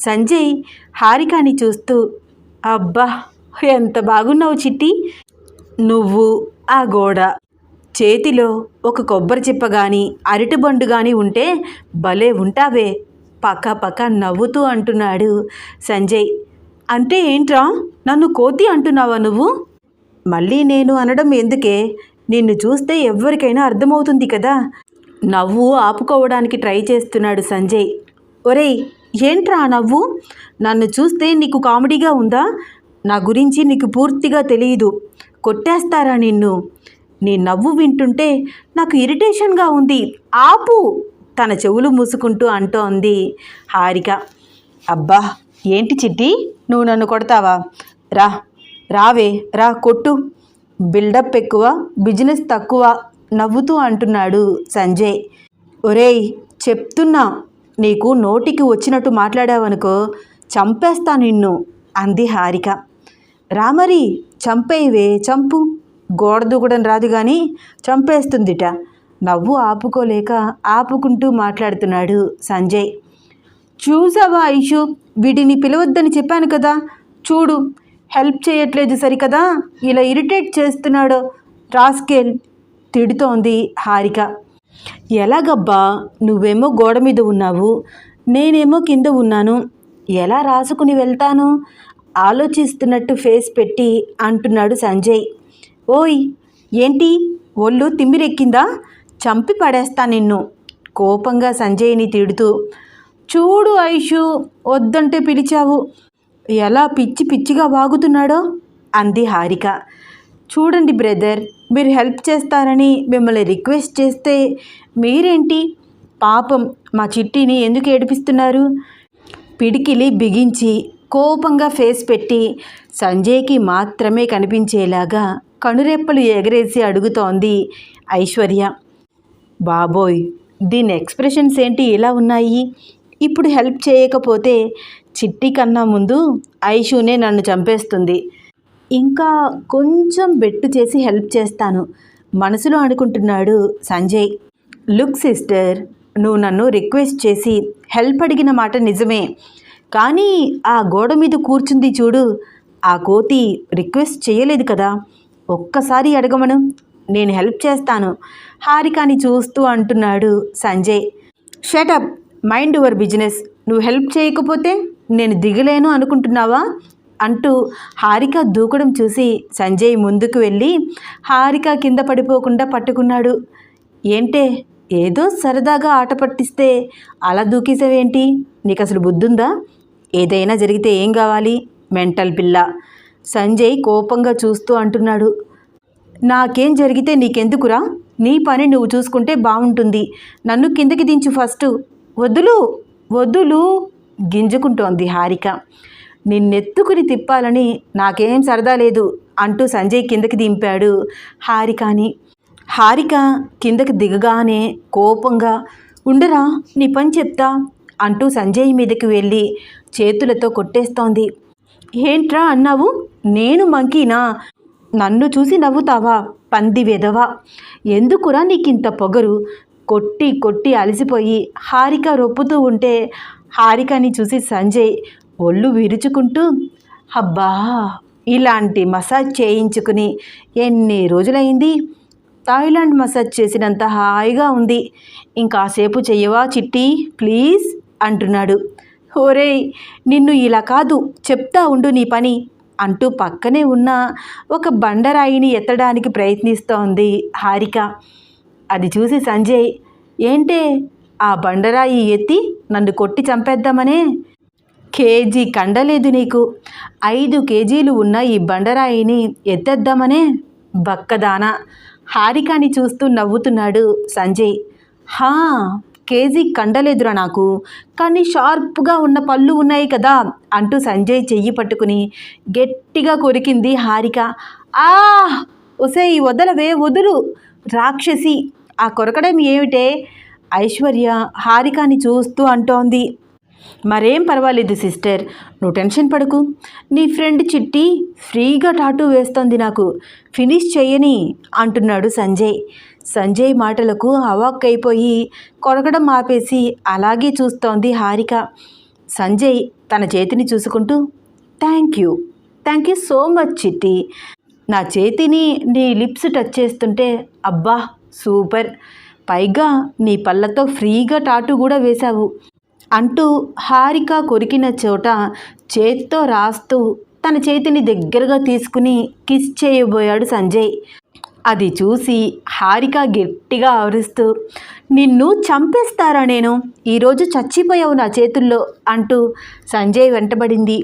సంజయ్ హారికాని చూస్తూ అబ్బా ఎంత బాగున్నావు చిట్టి. నువ్వు ఆ గోడ. చేతిలో ఒక కొబ్బరి చిప్ప కానీ అరటిబండు కానీ ఉంటే భలే ఉంటావే. పక్క పక్క నవ్వుతూ అంటున్నాడు సంజయ్. అంటే ఏంట్రా? నన్ను కోతి అంటున్నావా నువ్వు? మళ్ళీ నేను అనడం ఎందుకే? నిన్ను చూస్తే ఎవరికైనా అర్థమవుతుంది కదా. నవ్వు ఆపుకోవడానికి ట్రై చేస్తున్నాడు సంజయ్. ఒరేయ్ ఏంట్రా నవ్వు? నన్ను చూస్తే నీకు కామెడీగా ఉందా? నా గురించి నీకు పూర్తిగా తెలియదు కొట్టేస్తారా నిన్ను? నీ నవ్వు వింటుంటే నాకు ఇరిటేషన్గా ఉంది. ఆపు! తన చెవులు మూసుకుంటూ అంటోంది హారిక. అబ్బా! ఏంటి చిట్టి? నువ్వు నన్ను కొడతావా? రా రావే రా కొట్టు. బిల్డప్ ఎక్కువ బిజినెస్ తక్కువ నవ్వుతూ అంటున్నాడు సంజయ్. ఒరేయ్ చెప్తున్నా నీకు నోటికి వచ్చినట్టు మాట్లాడావనుకో చంపేస్తా నిన్ను అంది హారిక. రామరి చంపేవే చంపు. గోడ దూకడం రాదు కానీ చంపేస్తుందిట. నవ్వు ఆపుకోలేక ఆపుకుంటూ మాట్లాడుతున్నాడు సంజయ్. చూసావా ఐషు వీటిని పిలవద్దని చెప్పాను కదా. చూడు హెల్ప్ చేయట్లేదు సరికదా? ఇలా ఇరిటేట్ చేస్తున్నాడు రాస్కేల్ తిడుతోంది హారిక. ఎలాగబ్బా నువ్వేమో గోడ మీద ఉన్నావు నేనేమో కింద ఉన్నాను ఎలా రాసుకుని వెళ్తాను? ఆలోచిస్తున్నట్టు ఫేస్ పెట్టి అంటున్నాడు సంజయ్. ఓయ్ ఏంటి? ఒళ్ళు తిమ్మిరెక్కిందా? చంపి పడేస్తా నిన్ను కోపంగా సంజయ్ని తిడుతూ. చూడు ఐషు వద్దంటే పిలిచావు. ఎలా పిచ్చి పిచ్చిగా వాగుతున్నాడో? అంది హారిక. చూడండి బ్రదర్ మీరు హెల్ప్ చేస్తారని మిమ్మల్ని రిక్వెస్ట్ చేస్తే మీరేంటి? పాపం మా చిట్టిని ఎందుకు ఏడిపిస్తున్నారు? పిడికిలి బిగించి కోపంగా ఫేస్ పెట్టి సంజయ్కి మాత్రమే కనిపించేలాగా కనురెప్పలు ఎగరేసి అడుగుతోంది ఐశ్వర్య. బాబోయ్ దీని ఎక్స్ప్రెషన్స్ ఏంటి ఇలా ఉన్నాయి? ఇప్పుడు హెల్ప్ చేయకపోతే చిట్టి కన్నా ముందు ఐషునే నన్ను చంపేస్తుంది. ఇంకా కొంచెం బెట్టు చేసి హెల్ప్ చేస్తాను. మనసులో అనుకుంటున్నాడు సంజయ్. లుక్ సిస్టర్ నువ్వు నన్ను రిక్వెస్ట్ చేసి హెల్ప్ అడిగిన మాట నిజమే. కానీ ఆ గోడ మీద కూర్చుంది చూడు ఆ కోతి రిక్వెస్ట్ చేయలేదు కదా. ఒక్కసారి అడగమను నేను హెల్ప్ చేస్తాను. హారికాని చూస్తూ అంటున్నాడు Sanjay. Shut up mind your business. నువ్వు హెల్ప్ చేయకపోతే నేను దిగలేను అనుకుంటున్నావా? అంటూ హారిక దూకడం చూసి సంజయ్ ముందుకు వెళ్ళి హారిక కింద పడిపోకుండా పట్టుకున్నాడు. ఏంటే? ఏదో సరదాగా ఆట పట్టిస్తే అలా దూకేసావేంటి నీకు అసలు బుద్ధుందా? ఏదైనా జరిగితే ఏం కావాలి? మెంటల్ పిల్ల. సంజయ్ కోపంగా చూస్తూ అంటున్నాడు. నాకేం జరిగితే నీకెందుకురా? నీ పని నువ్వు చూసుకుంటే బాగుంటుంది నన్ను కిందకి దించు ఫస్ట్. వద్దులు వద్దులు గింజుకుంటోంది హారిక. నిన్నెత్తుకుని తిప్పాలని నాకేం సరదా లేదు అంటూ సంజయ్ కిందకి దింపాడు హారికాని. హారిక కిందకి దిగగానే కోపంగా ఉండరా నీ పని చెప్తా అంటూ సంజయ్ మీదకి వెళ్ళి చేతులతో కొట్టేస్తోంది. ఏంట్రా అన్నావు? నేను మంకీనా? నన్ను చూసి నవ్వుతావా? పంది వెదవా ఎందుకురా నీకింత పొగరు? కొట్టి కొట్టి అలసిపోయి హారిక రొప్పుతూ ఉంటే హారికని చూసి సంజయ్ ఒళ్ళు విరుచుకుంటూ అబ్బా ఇలాంటి మసాజ్ చేయించుకుని ఎన్ని రోజులైంది? థాయిలాండ్ మసాజ్ చేసినంత హాయిగా ఉంది. ఇంకాసేపు చెయ్యవా చిట్టి? ప్లీజ్ అంటున్నాడు. ఓరేయ్ నిన్ను ఇలా కాదు చెప్తా ఉండు నీ పని అంటూ పక్కనే ఉన్న ఒక బండరాయిని ఎత్తడానికి ప్రయత్నిస్తోంది హారిక. అది చూసి సంజయ్ ఏంటే ఆ బండరాయి ఎత్తి నన్ను కొట్టి చంపేద్దామనే? కేజీ కండలేదు నీకు. ఐదు కేజీలు ఉన్న ఈ బండరాయిని ఎత్తేద్దామనే బక్కదాన. హారికాని చూస్తూ నవ్వుతున్నాడు సంజయ్. హా కేజీ కండలేదురా నాకు. కానీ షార్ప్గా ఉన్న పళ్ళు ఉన్నాయి కదా అంటూ సంజయ్ చెయ్యి పట్టుకుని గట్టిగా కొరికింది హారిక. ఆ ఒసే ఈ వదలవే వదులు. రాక్షసి ఆ కొరకడం ఏమిటే? ఐశ్వర్య హారికాని చూస్తూ అంటోంది. మరేం పర్వాలేదు సిస్టర్. నువ్వు టెన్షన్ పడకు. నీ ఫ్రెండ్ చిట్టి ఫ్రీగా టాటూ వేస్తోంది నాకు. ఫినిష్ చెయ్యని అంటున్నాడు సంజయ్. సంజయ్ మాటలకు అవాక్కైపోయి కొరగడం ఆపేసి అలాగే చూస్తోంది హారిక. సంజయ్ తన చేతిని చూసుకుంటూ thank you. Thank you so much Chitti. నా చేతిని నీ లిప్స్ టచ్ చేస్తుంటే అబ్బా సూపర్. పైగా నీ పళ్ళతో ఫ్రీగా టాటూ కూడా వేశావు. అంటూ హారిక కొరికిన చోట చేతితో రాస్తూ తన చేతిని దగ్గరగా తీసుకుని కిస్ చేయబోయాడు సంజయ్. అది చూసి హారిక గట్టిగా ఆవరిస్తూ నిన్ను చంపేస్తారా నేను? ఈరోజు చచ్చిపోయావు నా చేతుల్లో అంటూ సంజయ్ వెంటబడింది.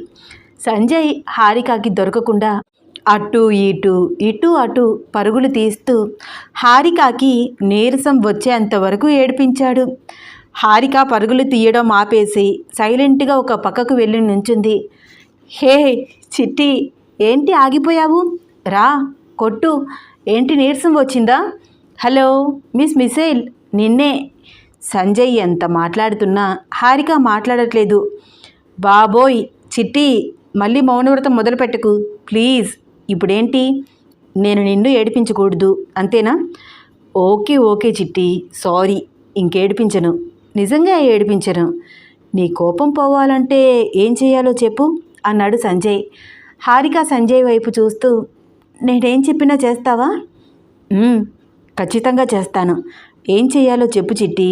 సంజయ్ హారికకి దొరకకుండా అటు ఇటు ఇటు అటు పరుగులు తీస్తూ హారికకి నీరసం వచ్చేంత వరకు ఏడిపించాడు. హారిక పరుగులు తీయడం ఆపేసి సైలెంట్గా ఒక పక్కకు వెళ్ళి నుంచుంది. హే చిట్టి ఏంటి ఆగిపోయావు? రా కొట్టు. ఏంటి నీరసం వచ్చిందా? హలో మిస్ మిసైల్ నిన్నే. సంజయ్ ఎంత మాట్లాడుతున్నా హారిక మాట్లాడట్లేదు. బాబోయ్ చిట్టి మళ్ళీ మౌనవ్రతం మొదలుపెట్టకు. ప్లీజ్ ఇప్పుడేంటి? నేను నిన్ను ఏడిపించకూడదు అంతేనా? Okay okay Chitti. సారీ ఇంకేడిపించను. నిజంగా ఏడిపించను. నీ కోపం పోవాలంటే ఏం చేయాలో చెప్పు అన్నాడు సంజయ్. హారిక సంజయ్ వైపు చూస్తూ నేనేం చెప్పినా చేస్తావా? ఖచ్చితంగా చేస్తాను. ఏం చేయాలో చెప్పు చిట్టి.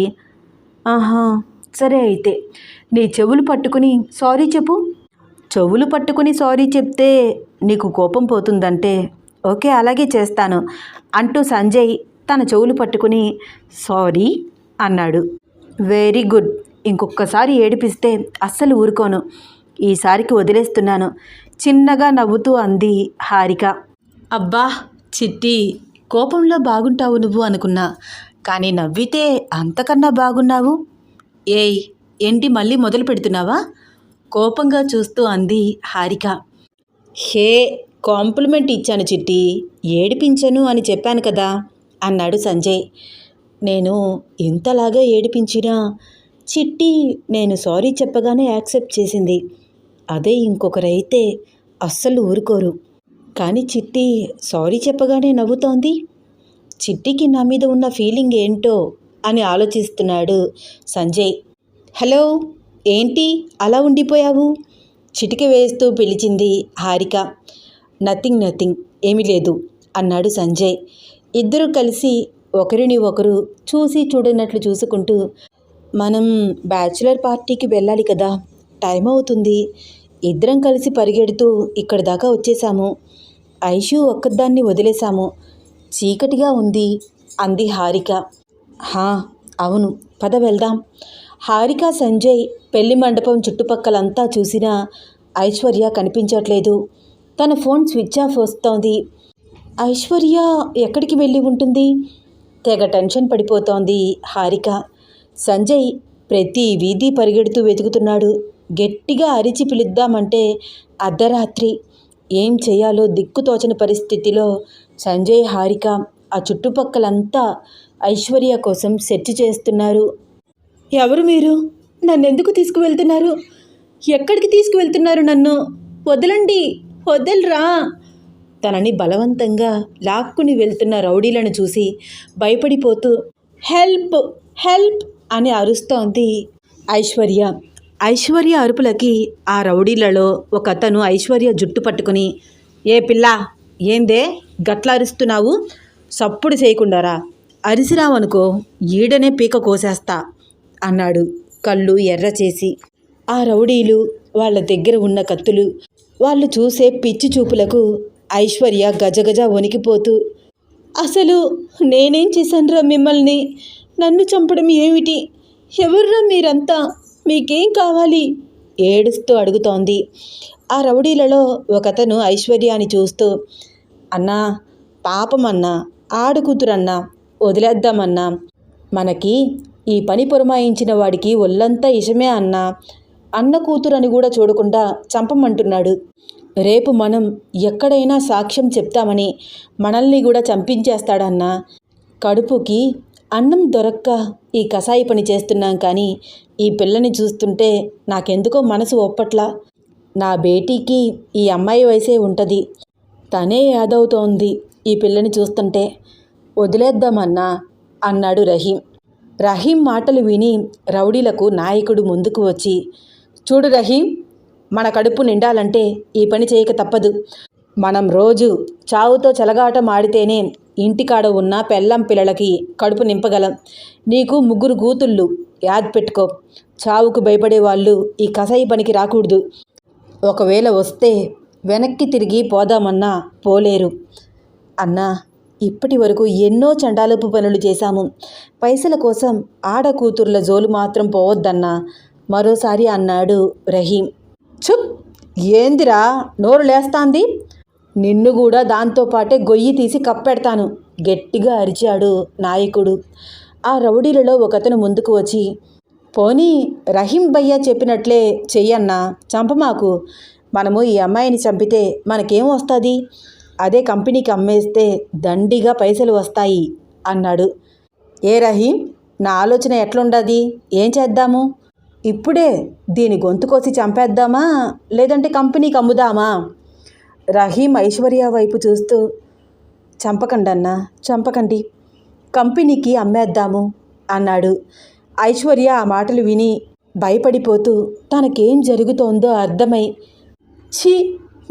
ఆహా సరే అయితే. నీ చెవులు పట్టుకుని సారీ చెప్పు. చెవులు పట్టుకుని సారీ చెప్తే నీకు కోపం పోతుందంటే ఓకే అలాగే చేస్తాను అంటూ సంజయ్ తన చెవులు పట్టుకుని సారీ అన్నాడు. Very good. ఇంకొకసారి ఏడిపిస్తే అస్సలు ఊరుకోను. ఈసారికి వదిలేస్తున్నాను. చిన్నగా నవ్వుతూ అంది హారిక. అబ్బా చిట్టి కోపంలో బాగుంటావు నువ్వు అనుకున్నా. కానీ నవ్వితే అంతకన్నా బాగున్నావు? ఏయ్ ఏంటి మళ్ళీ మొదలు పెడుతున్నావా? కోపంగా చూస్తూ అంది హారిక. హే కాంప్లిమెంట్ ఇచ్చాను చిట్టి. ఏడిపించను అని చెప్పాను కదా అన్నాడు సంజయ్. నేను ఇంతలాగా ఏడిపించినా? చిట్టి నేను సారీ చెప్పగానే యాక్సెప్ట్ చేసింది. అదే ఇంకొకరైతే అస్సలు ఊరుకోరు. కానీ చిట్టి సారీ చెప్పగానే నవ్వుతోంది. చిట్టికి నా మీద ఉన్న ఫీలింగ్ ఏంటో అని ఆలోచిస్తున్నాడు సంజయ్. హలో ఏంటి? అలా ఉండిపోయావు? చిటిక వేస్తూ పిలిచింది హారిక. నథింగ్ నథింగ్ ఏమీ లేదు అన్నాడు సంజయ్. ఇద్దరూ కలిసి ఒకరిని ఒకరు చూసి చూడనట్లు చూసుకుంటూ మనం బ్యాచులర్ పార్టీకి వెళ్ళాలి కదా టైం అవుతుంది. ఇద్దరం కలిసి పరిగెడుతూ ఇక్కడి దాకా వచ్చేసాము. ఐషు ఒక్కదాన్ని వదిలేశాము. చీకటిగా ఉంది అంది హారిక. హా అవును. పద వెళ్దాం. హారిక సంజయ్ పెళ్ళి మండపం చుట్టుపక్కలంతా చూసినా ఐశ్వర్య కనిపించట్లేదు. తన ఫోన్ స్విచ్ ఆఫ్ వస్తోంది. ఐశ్వర్య ఎక్కడికి వెళ్ళి ఉంటుంది? తెగ టెన్షన్ పడిపోతోంది హారిక. సంజయ్ ప్రతి వీధి పరిగెడుతూ వెతుకుతున్నాడు. గట్టిగా అరిచి పిలుద్దామంటే అర్ధరాత్రి. ఏం చేయాలో దిక్కుతోచని పరిస్థితిలో సంజయ్ హారిక ఆ చుట్టుపక్కలంతా ఐశ్వర్య కోసం సెర్చ్ చేస్తున్నారు. ఎవరు మీరు? నన్ను ఎందుకు తీసుకువెళ్తున్నారు? ఎక్కడికి తీసుకువెళ్తున్నారు నన్ను? వదలండి వదలరా? తనని బలవంతంగా లాక్కుని వెళ్తున్న రౌడీలను చూసి భయపడిపోతూ హెల్ప్ హెల్ప్ అని అరుస్తోంది ఐశ్వర్య. ఐశ్వర్య అరుపులకి ఆ రౌడీలలో ఒక అతను ఐశ్వర్య జుట్టు పట్టుకుని ఏ పిల్ల ఏందే గట్ల అరుస్తున్నావు సప్పుడు చేయకుండారా అరిసిరావనుకో ఈడనే పీక కోసేస్తా అన్నాడు కళ్ళు ఎర్ర చేసి. ఆ రౌడీలు వాళ్ళ దగ్గర ఉన్న కత్తులు వాళ్ళు చూసే పిచ్చి చూపులకు ఐశ్వర్య గజగజ వణికిపోతూ అసలు నేనేం చేశానురా మిమ్మల్ని? నన్ను చంపడం ఏమిటి? ఎవర్రా మీరంతా? మీకేం కావాలి? ఏడుస్తూ అడుగుతోంది. ఆ రౌడీలలో ఒకతను ఐశ్వర్యాని చూస్తూ అన్నా పాపమన్నా ఆడుకూతురన్నా వదిలేద్దామన్నా మనకి ఈ పని పురమాయించిన వాడికి ఒళ్ళంతా ఇషమే అన్నా అన్న కూతురని కూడా చూడకుండా చంపమంటున్నాడు. రేపు మనం ఎక్కడైనా సాక్ష్యం చెప్తామని మనల్ని కూడా చంపించేస్తాడన్నా. కడుపుకి అన్నం దొరక్క ఈ కషాయి పని చేస్తున్నాం కానీ ఈ పిల్లని చూస్తుంటే నాకెందుకో మనసు ఒప్పట్లా. నా బేటీకి ఈ అమ్మాయి వయసే ఉంటుంది. తనే యాదవుతోంది ఈ పిల్లని చూస్తుంటే. వదిలేద్దామన్నా అన్నాడు రహీం. రహీం మాటలు విని రౌడీలకు నాయకుడు ముందుకు వచ్చి చూడు రహీం మన కడుపు నిండాలంటే ఈ పని చేయక తప్పదు. మనం రోజు చావుతో చెలగాటం ఆడితేనే ఇంటికాడ ఉన్న పెళ్ళం పిల్లలకి కడుపు నింపగలం. నీకు ముగ్గురు కూతుళ్ళు యాద్ పెట్టుకో. చావుకు భయపడే వాళ్ళు ఈ కసాయి పనికి రాకూడదు. ఒకవేళ వస్తే వెనక్కి తిరిగి పోదామన్నా పోలేరు. అన్నా ఇప్పటి వరకు ఎన్నో చండాలపు పనులు చేశాము. పైసల కోసం ఆడ కూతుర్ల జోలు మాత్రం పోవద్దన్నా మరోసారి అన్నాడు రహీం. చుప్ ఏందిరా నోరు లేస్తాంది? నిన్ను కూడా దాంతోపాటే గొయ్యి తీసి కప్పెడతాను గట్టిగా అరిచాడు నాయకుడు. ఆ రౌడీలలో ఒకతను ముందుకు వచ్చి పోనీ రహీం భయ్య చెప్పినట్లే చెయ్యన్నా చంపమాకు మనము ఈ అమ్మాయిని చంపితే మనకేం వస్తుంది? అదే కంపెనీకి అమ్మేస్తే దండిగా పైసలు వస్తాయి అన్నాడు. ఏ రహీం నా ఆలోచన ఎట్లుండది? ఏం చేద్దాము? ఇప్పుడే దీని గొంతు కోసి చంపేద్దామా? లేదంటే కంపెనీకి అమ్ముదామా? రహీం ఐశ్వర్య వైపు చూస్తూ చంపకండన్నా చంపకండి. కంపెనీకి అమ్మేద్దాము అన్నాడు. ఐశ్వర్య ఆ మాటలు విని భయపడిపోతూ తనకేం జరుగుతోందో అర్థమై ఛీ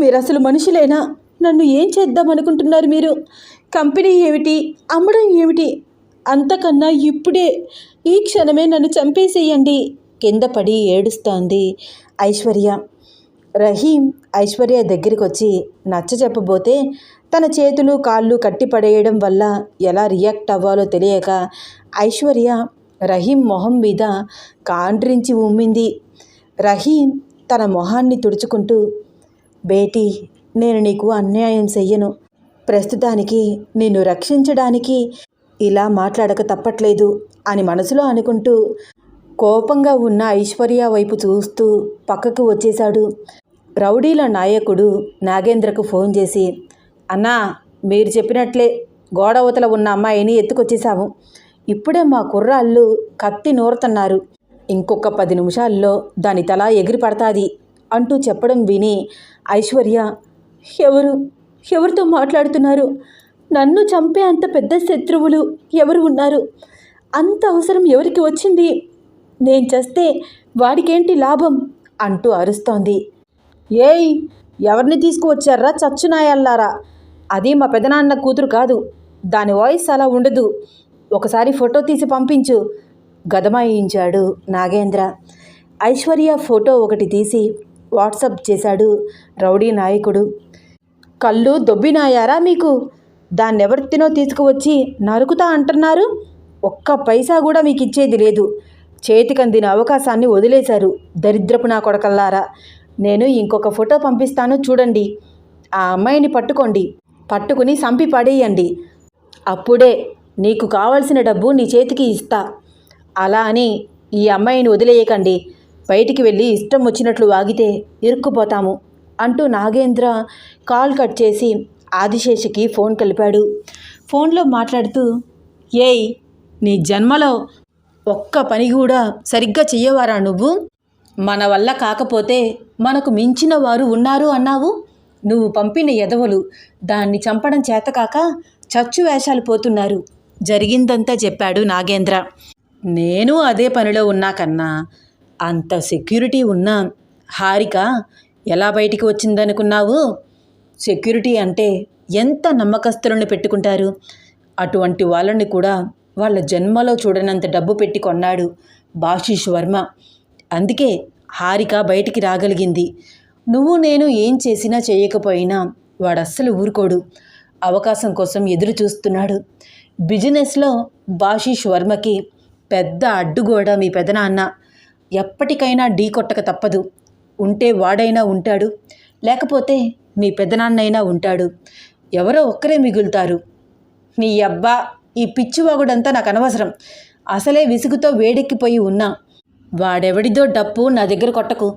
మీరు అసలు మనుషులేనా? నన్ను ఏం చేద్దామనుకుంటున్నారు మీరు? కంపెనీ ఏమిటి? అమ్మడం ఏమిటి? అంతకన్నా ఇప్పుడే ఈ క్షణమే నన్ను చంపేసేయండి. కింద పడి ఏడుస్తోంది ఐశ్వర్య. రహీం ఐశ్వర్య దగ్గరికి వచ్చి నచ్చ చెప్పబోతే తన చేతులు కాళ్ళు కట్టిపడేయడం వల్ల ఎలా రియాక్ట్ అవ్వాలో తెలియక ఐశ్వర్య రహీం మొహం మీద కాండ్రించి ఉమ్మింది. రహీం తన మొహాన్ని తుడుచుకుంటూ బేటీ నేను నీకు అన్యాయం చెయ్యను. ప్రస్తుతానికి నిన్ను రక్షించడానికి ఇలా మాట్లాడక తప్పట్లేదు అని మనసులో అనుకుంటూ కోపంగా ఉన్న ఐశ్వర్య వైపు చూస్తూ పక్కకు వచ్చేశాడు. రౌడీల నాయకుడు నాగేంద్రకు ఫోన్ చేసి అన్నా మీరు చెప్పినట్లే గోడవతల ఉన్న అమ్మాయిని ఎత్తుకొచ్చేశాము. ఇప్పుడే మా కుర్రాళ్ళు కత్తి నూరుతున్నారు. ఇంకొక పది నిమిషాల్లో దాని తల ఎగిరి పడతాది అంటూ చెప్పడం విని ఐశ్వర్య ఎవరు? ఎవరితో మాట్లాడుతున్నారు? నన్ను చంపే అంత పెద్ద శత్రువులు ఎవరు ఉన్నారు? అంత అవసరం ఎవరికి వచ్చింది? నేను చేస్తే వాడికేంటి లాభం? అంటూ అరుస్తోంది. ఏయ్ ఎవరిని తీసుకువచ్చారా చచ్చునాయల్లారా? అది మా పెదనాన్న కూతురు కాదు. దాని వాయిస్ అలా ఉండదు. ఒకసారి ఫోటో తీసి పంపించు గదమాయించాడు నాగేంద్ర. ఐశ్వర్య ఫోటో ఒకటి తీసి వాట్సప్ చేశాడు రౌడీ నాయకుడు. కళ్ళు దొబ్బినాయారా మీకు? దాన్నెవరితినో తీసుకువచ్చి నరుకుతా అంటున్నారు? ఒక్క పైసా కూడా మీకు ఇచ్చేది లేదు. చేతికందిన అవకాశాన్ని వదిలేశారు. దరిద్రపు నా కొడకల్లారా నేను ఇంకొక ఫోటో పంపిస్తాను చూడండి. ఆ అమ్మాయిని పట్టుకోండి. పట్టుకుని సంపి పడేయండి. అప్పుడే నీకు కావలసిన డబ్బు నీ చేతికి ఇస్తా. అలా అని ఈ అమ్మాయిని వదిలేయకండి. బయటికి వెళ్ళి ఇష్టం వచ్చినట్లు వాగితే ఇరుక్కుపోతాము అంటూ నాగేంద్ర కాల్ కట్ చేసి ఆదిశేషకి ఫోన్ కలిపాడు. ఫోన్లో మాట్లాడుతూ ఏయ్ నీ జన్మలో ఒక్క పని కూడా సరిగ్గా చెయ్యవారా నువ్వు? మన వల్ల కాకపోతే మనకు మించిన వారు ఉన్నారు అన్నావు? నువ్వు పంపిన ఎదవలు దాన్ని చంపడం చేతకాక చచ్చు వేషాలు పోతున్నారు. జరిగిందంతా చెప్పాడు నాగేంద్ర. నేను అదే పనిలో ఉన్నా కన్నా అంత సెక్యూరిటీ ఉన్నా హారిక ఎలా బయటికి వచ్చిందనుకున్నావు? సెక్యూరిటీ అంటే ఎంత నమ్మకస్తులను పెట్టుకుంటారు? అటువంటి వాళ్ళని కూడా వాళ్ళ జన్మలో చూడనంత డబ్బు పెట్టి కొన్నాడు బాషిష్ వర్మ అందుకే హారిక బయటికి రాగలిగింది. నువ్వు నేను ఏం చేసినా చేయకపోయినా వాడు అస్సలు ఊరుకోడు. అవకాశం కోసం ఎదురు చూస్తున్నాడు. బిజినెస్లో బాషిష్ వర్మకి పెద్ద అడ్డుగోడ మీ పెదనాన్న. ఎప్పటికైనా ఢీ కొట్టక తప్పదు. ఉంటే వాడైనా ఉంటాడు. లేకపోతే మీ పెదనాన్నైనా ఉంటాడు. ఎవరో ఒక్కరే మిగులుతారు. నీ అబ్బా ఈ పిచ్చివాగుడంతా నాకు అనవసరం. అసలే విసుగుతో వేడెక్కిపోయి ఉన్నా. వాడెవడిదో డప్పు నా దగ్గర కొట్టకు.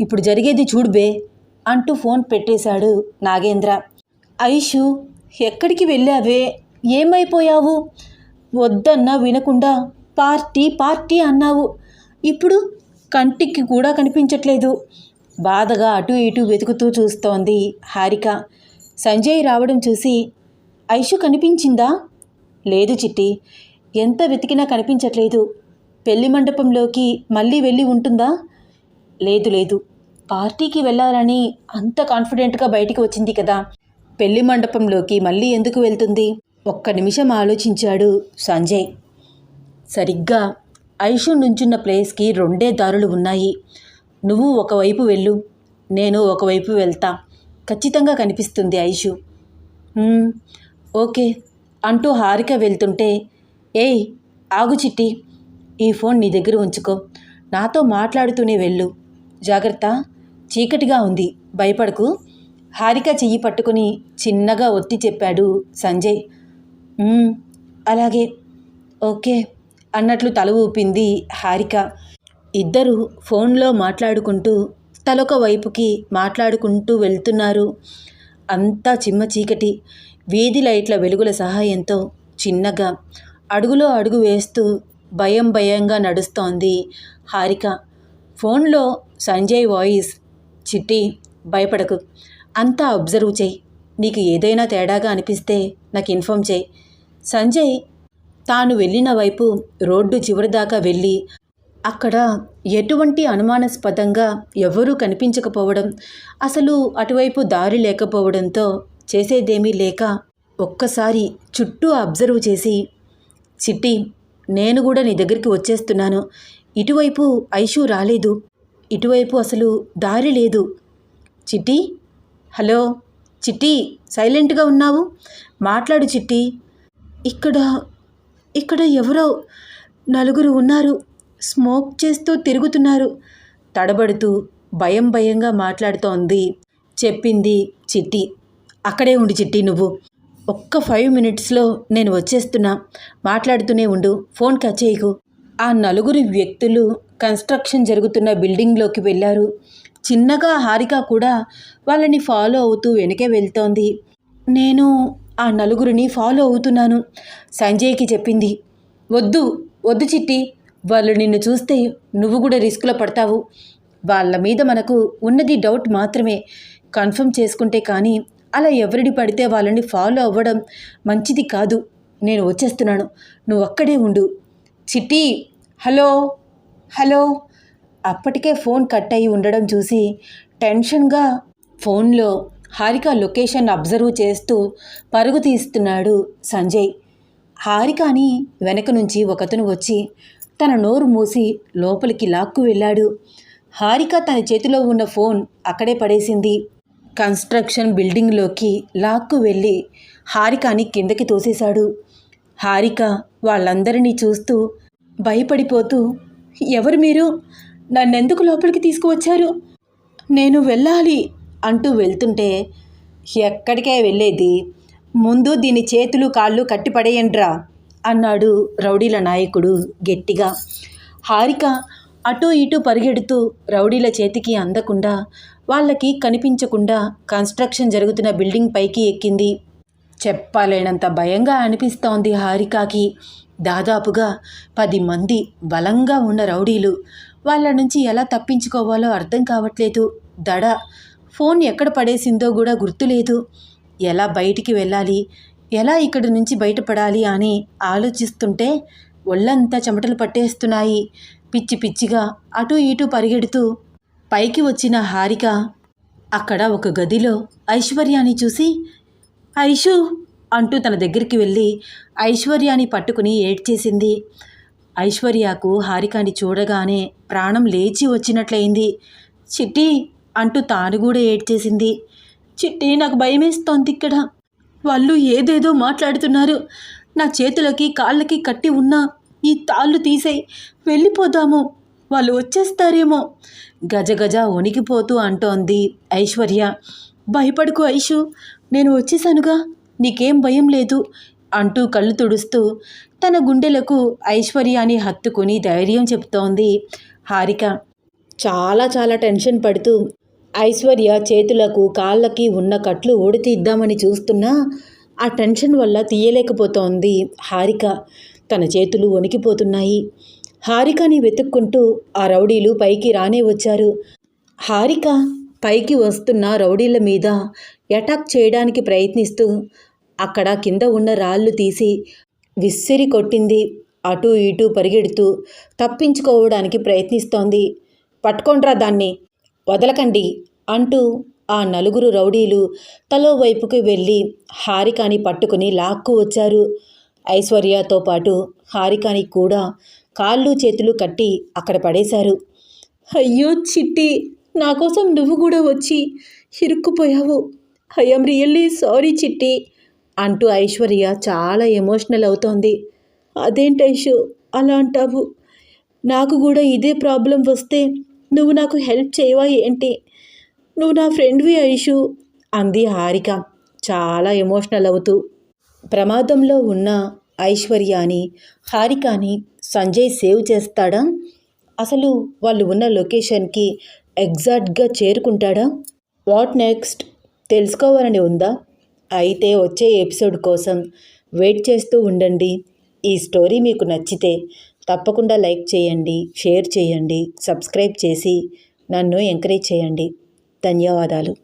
ఇప్పుడు జరిగేది చూడుబే అంటూ ఫోన్ పెట్టేశాడు నాగేంద్ర. ఐషు ఎక్కడికి వెళ్ళావే? ఏమైపోయావు? వద్దన్నా వినకుండా పార్టీ పార్టీ అన్నావు. ఇప్పుడు కంటికి కూడా కనిపించట్లేదు. బాధగా అటు ఇటు వెతుకుతూ చూస్తోంది హారిక. సంజయ్ రావడం చూసి ఐషు కనిపించిందా? లేదు చిట్టి. ఎంత వెతికినా కనిపించట్లేదు. పెళ్ళి మండపంలోకి మళ్ళీ వెళ్ళి ఉంటుందా? లేదు లేదు. పార్టీకి వెళ్ళాలని అంత కాన్ఫిడెంట్గా బయటికి వచ్చింది కదా. పెళ్ళి మండపంలోకి మళ్ళీ ఎందుకు వెళ్తుంది? ఒక్క నిమిషం ఆలోచించాడు సంజయ్. సరిగ్గా ఐషు నుంచున్న ప్లేస్కి రెండే దారులు ఉన్నాయి. నువ్వు ఒకవైపు వెళ్ళు నేను ఒకవైపు వెళ్తా. ఖచ్చితంగా కనిపిస్తుంది ఐషు. ఓకే. అంటూ హారిక వెళ్తుంటే ఏయ్ ఆగు చిట్టి ఈ ఫోన్ నీ దగ్గర ఉంచుకో. నాతో మాట్లాడుతూనే వెళ్ళు. జాగ్రత్త. చీకటిగా ఉంది. భయపడకు. హారిక చెయ్యి పట్టుకుని చిన్నగా ఒత్తి చెప్పాడు సంజయ్. అలాగే. ఓకే అన్నట్లు తల ఊపింది హారిక. ఇద్దరు ఫోన్లో మాట్లాడుకుంటూ తలొక వైపుకి మాట్లాడుకుంటూ వెళ్తున్నారు. అంతా చిమ్మ చీకటి. వీధి లైట్ల వెలుగుల సహాయంతో చిన్నగా అడుగులో అడుగు వేస్తూ భయం భయంగా నడుస్తోంది హారిక. ఫోన్లో సంజయ్ వాయిస్. చిట్టి భయపడకు. అంతా అబ్జర్వ్ చేయి. నీకు ఏదైనా తేడాగా అనిపిస్తే నాకు ఇన్ఫామ్ చేయి. సంజయ్ తాను వెళ్ళిన వైపు రోడ్డు చివరిదాకా వెళ్ళి అక్కడ ఎటువంటి అనుమానాస్పదంగా ఎవరూ కనిపించకపోవడం అసలు అటువైపు దారి లేకపోవడంతో చేసేదేమీ లేక ఒక్కసారి చుట్టూ అబ్జర్వ్ చేసి చిట్టి నేను కూడా నీ దగ్గరికి వచ్చేస్తున్నాను. ఇటువైపు ఐషు రాలేదు. ఇటువైపు అసలు దారి లేదు. చిట్టి హలో చిట్టి సైలెంట్గా ఉన్నావు? మాట్లాడు చిట్టి. ఇక్కడ ఇక్కడ ఎవరో నలుగురు ఉన్నారు. స్మోక్ చేస్తూ తిరుగుతున్నారు. తడబడుతూ భయం భయంగా మాట్లాడుతోంది చెప్పింది చిట్టి. అక్కడే ఉండి చిట్టి నువ్వు. ఒక్క ఫైవ్ మినిట్స్లో నేను వచ్చేస్తున్నా. మాట్లాడుతూనే ఉండు. ఫోన్ కట్ చేయకు. ఆ నలుగురు వ్యక్తులు కన్స్ట్రక్షన్ జరుగుతున్న బిల్డింగ్లోకి వెళ్ళారు. చిన్నగా హారిక కూడా వాళ్ళని ఫాలో అవుతూ వెనకే వెళ్తోంది. నేను ఆ నలుగురిని ఫాలో అవుతున్నాను. సంజయ్కి చెప్పింది. వద్దు వద్దు చిట్టి. వాళ్ళు నిన్ను చూస్తే నువ్వు కూడా రిస్క్లో పడతావు. వాళ్ళ మీద మనకు ఉన్నది డౌట్ మాత్రమే. కన్ఫర్మ్ చేసుకుంటే కానీ అలా ఎవరిని పడితే వాళ్ళని ఫాలో అవ్వడం మంచిది కాదు. నేను వచ్చేస్తున్నాను. నువ్వు అక్కడే ఉండు. Chitti hello hello. అప్పటికే ఫోన్ కట్ అయి ఉండడం చూసి టెన్షన్గా ఫోన్లో హారిక లొకేషన్ అబ్జర్వ్ చేస్తూ పరుగు తీస్తున్నాడు సంజయ్. హారిక అని వెనక నుంచి ఒకతను వచ్చి తన నోరు మూసి లోపలికి లాక్కు వెళ్ళాడు. హారిక తన చేతిలో ఉన్న ఫోన్ అక్కడే పడేసింది. కన్స్ట్రక్షన్ బిల్డింగ్లోకి లాక్కు వెళ్ళి హారికాని కిందకి తోసేశాడు. హారిక వాళ్ళందరినీ చూస్తూ భయపడిపోతూ ఎవరు మీరు? నన్నెందుకు లోపలికి తీసుకువచ్చారు? నేను వెళ్ళాలి అంటూ వెళ్తుంటే ఎక్కడికే వెళ్ళేది? ముందు దీని చేతులు కాళ్ళు కట్టిపడేయండ్రా అన్నాడు రౌడీల నాయకుడు గట్టిగా. హారిక అటూ ఇటూ పరిగెడుతూ రౌడీల చేతికి అందకుండా వాళ్ళకి కనిపించకుండా కన్స్ట్రక్షన్ జరుగుతున్న బిల్డింగ్ పైకి ఎక్కింది. చెప్పలేనంత భయంగా అనిపిస్తోంది హారికకి. దాదాపుగా పది మంది బలంగా ఉన్న రౌడీలు వాళ్ళ నుంచి ఎలా తప్పించుకోవాలో అర్థం కావట్లేదు. దడ ఫోన్ ఎక్కడ పడేసిందో కూడా గుర్తులేదు. ఎలా బయటికి వెళ్ళాలి? ఎలా ఇక్కడి నుంచి బయటపడాలి అని ఆలోచిస్తుంటే ఒళ్ళంతా చెమటలు పట్టేస్తున్నాయి. పిచ్చి పిచ్చిగా అటు ఇటు పరిగెడుతూ పైకి వచ్చిన హారిక అక్కడ ఒక గదిలో ఐశ్వర్యాన్ని చూసి ఐషు! అంటూ తన దగ్గరికి వెళ్ళి ఐశ్వర్యాన్ని పట్టుకుని ఏడ్చేసింది. ఐశ్వర్యకు హారికాని చూడగానే ప్రాణం లేచి వచ్చినట్లయింది. చిట్టి! అంటూ తాను కూడా ఏడ్చేసింది. చిట్టి నాకు భయమేస్తోంది ఇక్కడ. వాళ్ళు ఏదేదో మాట్లాడుతున్నారు. నా చేతులకి కాళ్ళకి కట్టి ఉన్న ఈ తాళ్ళు తీసేయి. వెళ్ళిపోదాము. వాళ్ళు వచ్చేస్తారేమో. గజగజ వణికిపోతూ అంటోంది ఐశ్వర్య. భయపడుకు ఐషు నేను వచ్చేసానుగా నీకేం భయం లేదు అంటూ కళ్ళు తుడుస్తూ తన గుండెలకు ఐశ్వర్యాన్ని హత్తుకుని ధైర్యం చెప్తోంది హారిక. చాలా చాలా టెన్షన్ పడుతూ ఐశ్వర్య చేతులకు కాళ్ళకి ఉన్న కట్లు ఊడితీద్దామని చూస్తున్నా ఆ టెన్షన్ వల్ల తీయలేకపోతోంది హారిక. తన చేతులు వణికిపోతున్నాయి. హారికని వెతుక్కుంటూ ఆ రౌడీలు పైకి రానే వచ్చారు. హారిక పైకి వస్తున్న రౌడీల మీద అటాక్ చేయడానికి ప్రయత్నిస్తూ అక్కడ కింద ఉన్న రాళ్ళు తీసి విసిరి కొట్టింది. అటూ ఇటూ పరిగెడుతూ తప్పించుకోవడానికి ప్రయత్నిస్తోంది. పట్టుకోండ్రా దాన్ని వదలకండి అంటూ ఆ నలుగురు రౌడీలు తలో వైపుకి వెళ్ళి హారికాని పట్టుకుని లాక్కు వచ్చారు. ఐశ్వర్యతో పాటు హారికాని కూడా కాళ్ళు చేతులు కట్టి అక్కడ పడేశారు. అయ్యో చిట్టి నా కోసం నువ్వు కూడా వచ్చి ఇరుక్కుపోయావు. ఐఎమ్ రియల్లీ సారీ చిట్టి అంటూ ఐశ్వర్య చాలా ఎమోషనల్ అవుతోంది. అదేంటి అలా అంటావు? నాకు కూడా ఇదే ప్రాబ్లం వస్తే నువ్వు నాకు హెల్ప్ చేయవా ఏంటి? నువ్వు నా ఫ్రెండ్వి ఐషు అంది హారిక చాలా ఎమోషనల్ అవుతూ. ప్రమాదంలో ఉన్న ఐశ్వర్యాని హారికాని సంజయ్ సేవ్ చేస్తాడా? అసలు వాళ్ళు ఉన్న లొకేషన్కి ఎగ్జాక్ట్గా చేరుకుంటాడా? What next? తెలుసుకోవాలని ఉందా? అయితే వచ్చే ఎపిసోడ్ కోసం వెయిట్ చేస్తూ ఉండండి. ఈ స్టోరీ మీకు నచ్చితే తప్పకుండా లైక్ చేయండి షేర్ చేయండి సబ్స్క్రైబ్ చేసి నన్ను ఎంకరేజ్ చేయండి. ధన్యవాదాలు.